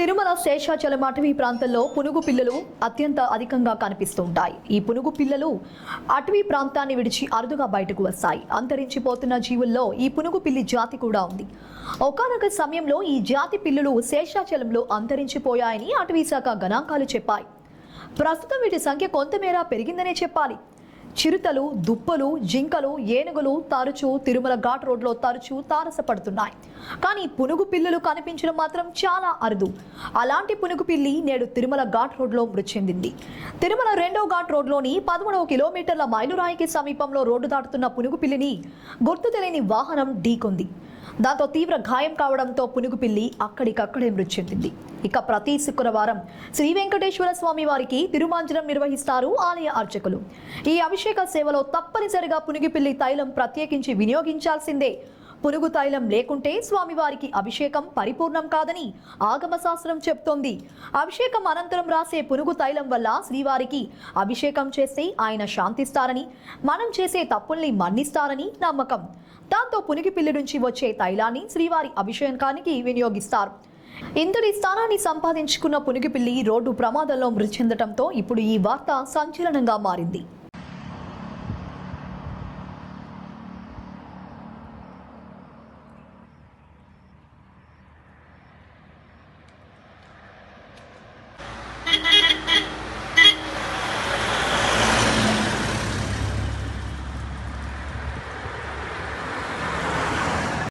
తిరుమల శేషాచలం అటవీ ప్రాంతంలో పునుగు పిల్లలు అత్యంత అధికంగా కనిపిస్తూ ఉంటాయి ఈ పునుగు పిల్లలు అటవీ ప్రాంతాన్ని విడిచి అరుదుగా బయటకు వస్తాయి. అంతరించిపోతున్న జీవుల్లో ఈ పునుగు పిల్లి జాతి కూడా ఉంది. ఒకనొక సమయంలో ఈ జాతి పిల్లులు శేషాచలంలో అంతరించిపోయాయని అటవీ శాఖ గణాంకాలు చెప్పాయి. ప్రస్తుతం వీటి సంఖ్య కొంతమేర పెరిగిందనే చెప్పాలి. చిరుతలు దుప్పలు జింకలు ఏనుగులు తరచూ తిరుమల ఘాట్ రోడ్లో తరచూ తారసపడుతున్నాయి. కానీ పునుగు పిల్లులు కనిపించడం మాత్రం చాలా అరుదు. అలాంటి పునుగు పిల్లి నేడు తిరుమల ఘాట్ రోడ్లో మృతి చెందింది తిరుమల రెండో ఘాట్ రోడ్లోని పదమూడవ కిలోమీటర్ల మైలురాయికి సమీపంలో రోడ్డు దాటుతున్న పునుగు పిల్లిని గుర్తు తెలియని వాహనం ఢీకొంది. దాంతో తీవ్ర గాయం కావడంతో పునుగుపిల్లి అక్కడికక్కడే మృతి చెందింది. ఇక ప్రతి శుక్రవారం శ్రీ వెంకటేశ్వర స్వామి వారికి తిరుమాంజనం నిర్వహిస్తారు ఆలయ అర్చకులు. ఈ అభిషేక సేవలో తప్పనిసరిగా పునుగుపిల్లి తైలం ప్రత్యేకించి వినియోగించాల్సిందే పునుగు తైలం లేకుంటే స్వామివారికి అభిషేకం పరిపూర్ణం కాదని ఆగమ శాస్త్రం చెప్తోంది. అభిషేకం అనంతరం రాసే పునుగు తైలం వల్ల శ్రీవారికి అభిషేకం చేస్తే ఆయన శాంతిస్తారని మనం చేసే తప్పుల్ని మన్నిస్తారని నమ్మకం. దాంతో పునిగి పిల్లి నుంచి వచ్చే తైలాన్ని శ్రీవారి అభిషేకానికి వినియోగిస్తారు. ఇంతటి స్థానాన్ని సంపాదించుకున్న పునిగిపిల్లి రోడ్డు ప్రమాదంలో మృతి చెందడంతో ఇప్పుడు ఈ వార్త సంచలనంగా మారింది.